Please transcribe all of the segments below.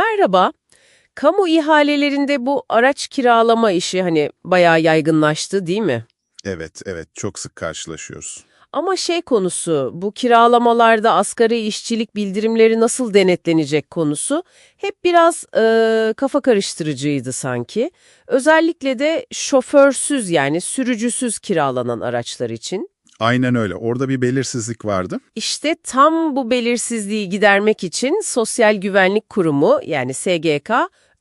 Merhaba. Kamu ihalelerinde bu araç kiralama işi hani bayağı yaygınlaştı değil mi? Evet, evet. Çok sık karşılaşıyoruz. Ama şey konusu, bu kiralamalarda asgari işçilik bildirimleri nasıl denetlenecek konusu hep biraz e, kafa karıştırıcıydı sanki. Özellikle de şoförsüz yani sürücüsüz kiralanan araçlar için. Aynen öyle. Orada bir belirsizlik vardı. İşte tam bu belirsizliği gidermek için Sosyal Güvenlik Kurumu yani SGK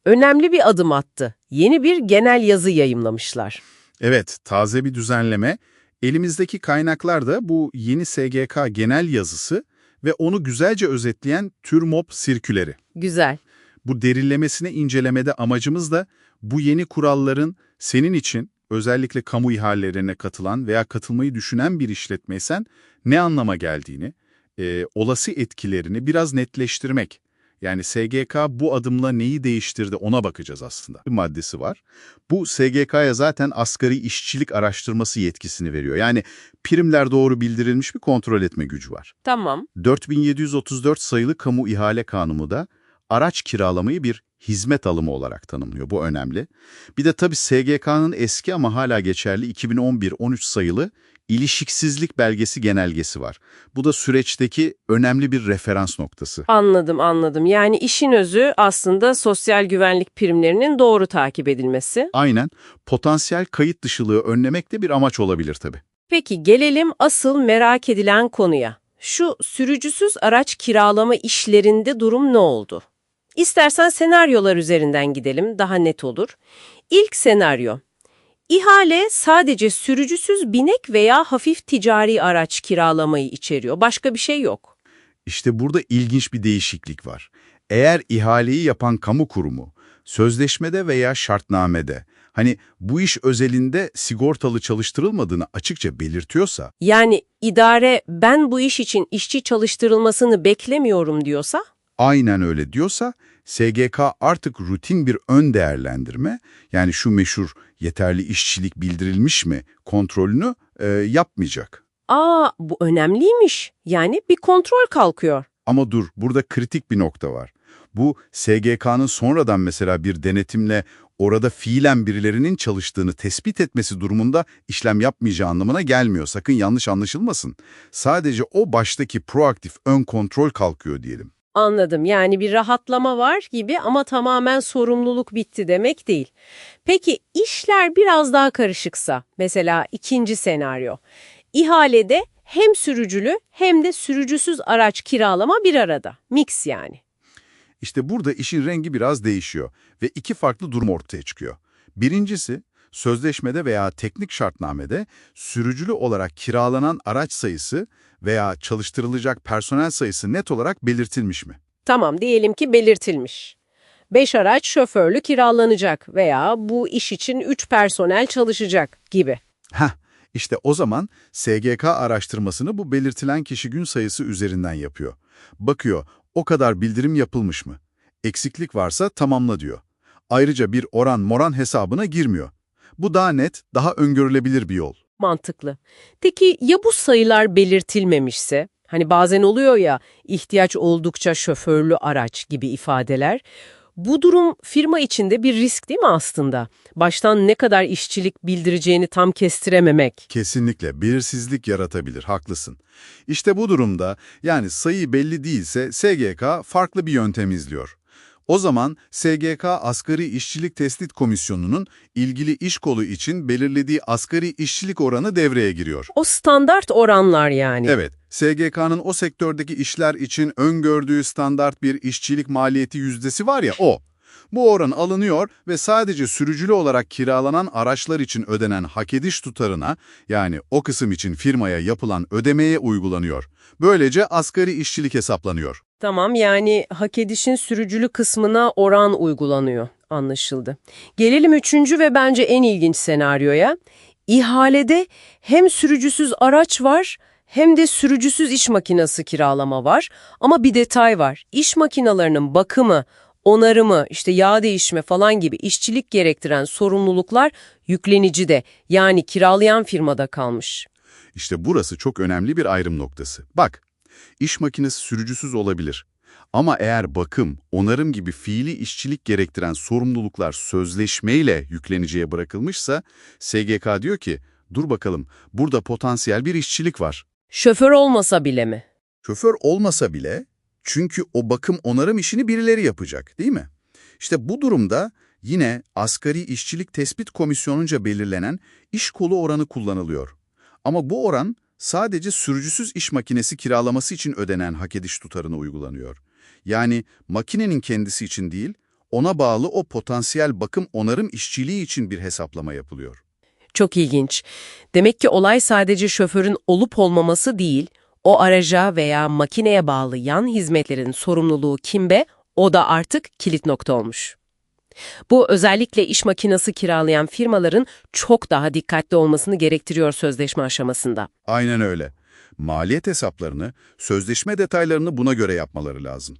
önemli bir adım attı. Yeni bir genel yazı yayımlamışlar. Evet, taze bir düzenleme. Elimizdeki kaynaklar da bu yeni SGK genel yazısı ve onu güzelce özetleyen TÜRMOP sirküleri. Güzel. Bu derinlemesine incelemede amacımız da bu yeni kuralların senin için özellikle kamu ihalelerine katılan veya katılmayı düşünen bir işletmeysen ne anlama geldiğini, e, olası etkilerini biraz netleştirmek. Yani SGK bu adımla neyi değiştirdi ona bakacağız aslında. Bir maddesi var. Bu SGK'ya zaten asgari işçilik araştırması yetkisini veriyor. Yani primler doğru bildirilmiş bir kontrol etme gücü var. Tamam. 4734 sayılı kamu ihale kanunu da araç kiralamayı bir hizmet alımı olarak tanımlıyor. Bu önemli. Bir de tabii SGK'nın eski ama hala geçerli 2011-13 sayılı ilişiksizlik belgesi genelgesi var. Bu da süreçteki önemli bir referans noktası. Anladım anladım. Yani işin özü aslında sosyal güvenlik primlerinin doğru takip edilmesi. Aynen potansiyel kayıt dışılığı önlemek de bir amaç olabilir tabii. Peki gelelim asıl merak edilen konuya. Şu sürücüsüz araç kiralama işlerinde durum ne oldu? İstersen senaryolar üzerinden gidelim, daha net olur. İlk senaryo. İhale sadece sürücüsüz binek veya hafif ticari araç kiralamayı içeriyor. Başka bir şey yok. İşte burada ilginç bir değişiklik var. Eğer ihaleyi yapan kamu kurumu, sözleşmede veya şartnamede, hani bu iş özelinde sigortalı çalıştırılmadığını açıkça belirtiyorsa, Yani idare ben bu iş için işçi çalıştırılmasını beklemiyorum diyorsa? Aynen öyle diyorsa, SGK artık rutin bir ön değerlendirme, yani şu meşhur yeterli işçilik bildirilmiş mi kontrolünü e, yapmayacak. Aa bu önemliymiş. Yani bir kontrol kalkıyor. Ama dur, burada kritik bir nokta var. Bu SGK'nın sonradan mesela bir denetimle orada fiilen birilerinin çalıştığını tespit etmesi durumunda işlem yapmayacağı anlamına gelmiyor. Sakın yanlış anlaşılmasın. Sadece o baştaki proaktif ön kontrol kalkıyor diyelim. Anladım. Yani bir rahatlama var gibi ama tamamen sorumluluk bitti demek değil. Peki işler biraz daha karışıksa, mesela ikinci senaryo. İhalede hem sürücülü hem de sürücüsüz araç kiralama bir arada. Mix yani. İşte burada işin rengi biraz değişiyor ve iki farklı durum ortaya çıkıyor. Birincisi, sözleşmede veya teknik şartnamede sürücülü olarak kiralanan araç sayısı veya çalıştırılacak personel sayısı net olarak belirtilmiş mi? Tamam diyelim ki belirtilmiş. 5 araç şoförlü kiralanacak veya bu iş için 3 personel çalışacak gibi. Heh, işte o zaman SGK araştırmasını bu belirtilen kişi gün sayısı üzerinden yapıyor. Bakıyor, o kadar bildirim yapılmış mı? Eksiklik varsa tamamla diyor. Ayrıca bir oran moran hesabına girmiyor. Bu daha net, daha öngörülebilir bir yol. Mantıklı. Peki ya bu sayılar belirtilmemişse? Hani bazen oluyor ya ihtiyaç oldukça şoförlü araç gibi ifadeler. Bu durum firma içinde bir risk değil mi aslında? Baştan ne kadar işçilik bildireceğini tam kestirememek. Kesinlikle belirsizlik yaratabilir, haklısın. İşte bu durumda yani sayı belli değilse SGK farklı bir yöntem izliyor. O zaman SGK Asgari İşçilik Tespit Komisyonu'nun ilgili iş kolu için belirlediği asgari işçilik oranı devreye giriyor. O standart oranlar yani. Evet, SGK'nın o sektördeki işler için öngördüğü standart bir işçilik maliyeti yüzdesi var ya o. Bu oran alınıyor ve sadece sürücülü olarak kiralanan araçlar için ödenen hak ediş tutarına yani o kısım için firmaya yapılan ödemeye uygulanıyor. Böylece asgari işçilik hesaplanıyor. Tamam yani hak edişin sürücülü kısmına oran uygulanıyor. Anlaşıldı. Gelelim üçüncü ve bence en ilginç senaryoya. İhalede hem sürücüsüz araç var hem de sürücüsüz iş makinesi kiralama var. Ama bir detay var. İş makinalarının bakımı, onarımı, işte yağ değişme falan gibi işçilik gerektiren sorumluluklar yüklenici de yani kiralayan firmada kalmış. İşte burası çok önemli bir ayrım noktası. Bak, iş makinesi sürücüsüz olabilir. Ama eğer bakım, onarım gibi fiili işçilik gerektiren sorumluluklar sözleşmeyle yükleniciye bırakılmışsa, SGK diyor ki, dur bakalım burada potansiyel bir işçilik var. Şoför olmasa bile mi? Şoför olmasa bile çünkü o bakım onarım işini birileri yapacak değil mi? İşte bu durumda yine asgari işçilik tespit komisyonunca belirlenen iş kolu oranı kullanılıyor. Ama bu oran sadece sürücüsüz iş makinesi kiralaması için ödenen hak ediş tutarına uygulanıyor. Yani makinenin kendisi için değil, ona bağlı o potansiyel bakım onarım işçiliği için bir hesaplama yapılıyor. Çok ilginç. Demek ki olay sadece şoförün olup olmaması değil, o araca veya makineye bağlı yan hizmetlerin sorumluluğu kimbe, o da artık kilit nokta olmuş. Bu özellikle iş makinesi kiralayan firmaların çok daha dikkatli olmasını gerektiriyor sözleşme aşamasında. Aynen öyle. Maliyet hesaplarını, sözleşme detaylarını buna göre yapmaları lazım.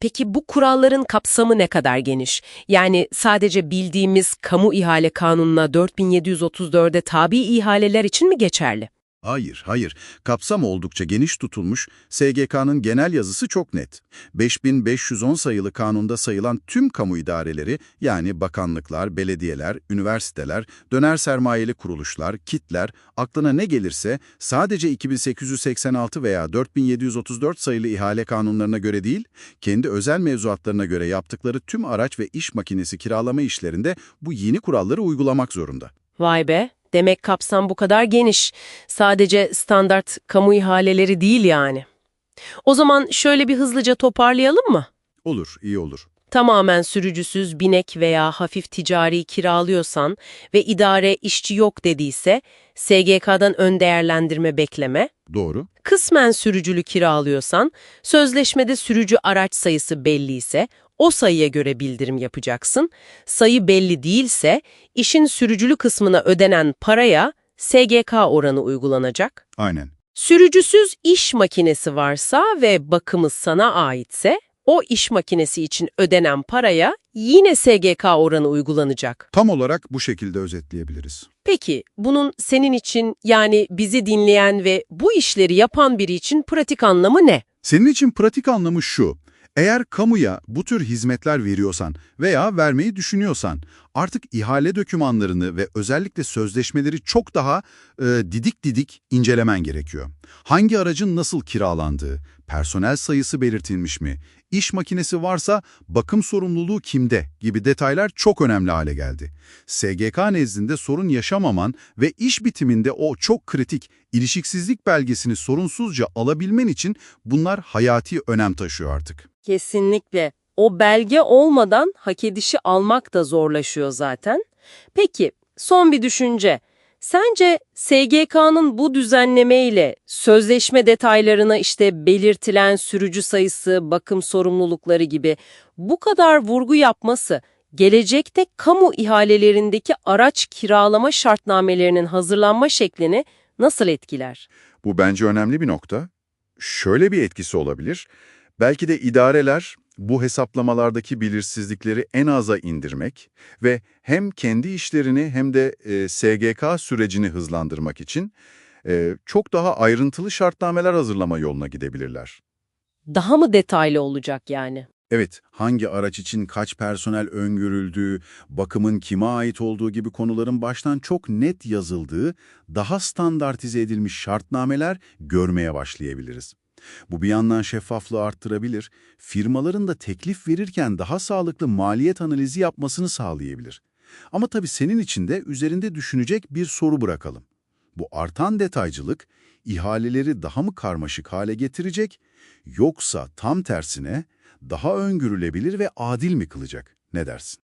Peki bu kuralların kapsamı ne kadar geniş? Yani sadece bildiğimiz kamu ihale kanununa 4734'e tabi ihaleler için mi geçerli? Hayır, hayır. Kapsam oldukça geniş tutulmuş, SGK'nın genel yazısı çok net. 5510 sayılı kanunda sayılan tüm kamu idareleri, yani bakanlıklar, belediyeler, üniversiteler, döner sermayeli kuruluşlar, kitler, aklına ne gelirse sadece 2886 veya 4734 sayılı ihale kanunlarına göre değil, kendi özel mevzuatlarına göre yaptıkları tüm araç ve iş makinesi kiralama işlerinde bu yeni kuralları uygulamak zorunda. Vay be, demek kapsam bu kadar geniş. Sadece standart kamu ihaleleri değil yani. O zaman şöyle bir hızlıca toparlayalım mı? Olur, iyi olur. Tamamen sürücüsüz binek veya hafif ticari kiralıyorsan ve idare işçi yok dediyse SGK'dan ön değerlendirme bekleme. Doğru. Kısmen sürücülü kiralıyorsan sözleşmede sürücü araç sayısı belliyse o sayıya göre bildirim yapacaksın. Sayı belli değilse işin sürücülü kısmına ödenen paraya SGK oranı uygulanacak. Aynen. Sürücüsüz iş makinesi varsa ve bakımı sana aitse o iş makinesi için ödenen paraya yine SGK oranı uygulanacak. Tam olarak bu şekilde özetleyebiliriz. Peki bunun senin için yani bizi dinleyen ve bu işleri yapan biri için pratik anlamı ne? Senin için pratik anlamı şu. Eğer kamuya bu tür hizmetler veriyorsan veya vermeyi düşünüyorsan artık ihale dokümanlarını ve özellikle sözleşmeleri çok daha e, didik didik incelemen gerekiyor. Hangi aracın nasıl kiralandığı, personel sayısı belirtilmiş mi, iş makinesi varsa bakım sorumluluğu kimde gibi detaylar çok önemli hale geldi. SGK nezdinde sorun yaşamaman ve iş bitiminde o çok kritik ilişiksizlik belgesini sorunsuzca alabilmen için bunlar hayati önem taşıyor artık. Kesinlikle. O belge olmadan hak edişi almak da zorlaşıyor zaten. Peki, son bir düşünce. Sence SGK'nın bu düzenlemeyle sözleşme detaylarına işte belirtilen sürücü sayısı, bakım sorumlulukları gibi bu kadar vurgu yapması gelecekte kamu ihalelerindeki araç kiralama şartnamelerinin hazırlanma şeklini nasıl etkiler? Bu bence önemli bir nokta. Şöyle bir etkisi olabilir. Belki de idareler bu hesaplamalardaki belirsizlikleri en aza indirmek ve hem kendi işlerini hem de e, SGK sürecini hızlandırmak için e, çok daha ayrıntılı şartnameler hazırlama yoluna gidebilirler. Daha mı detaylı olacak yani? Evet, hangi araç için kaç personel öngörüldüğü, bakımın kime ait olduğu gibi konuların baştan çok net yazıldığı, daha standartize edilmiş şartnameler görmeye başlayabiliriz. Bu bir yandan şeffaflığı arttırabilir, firmaların da teklif verirken daha sağlıklı maliyet analizi yapmasını sağlayabilir. Ama tabii senin için de üzerinde düşünecek bir soru bırakalım. Bu artan detaycılık, ihaleleri daha mı karmaşık hale getirecek, yoksa tam tersine daha öngörülebilir ve adil mi kılacak? Ne dersin?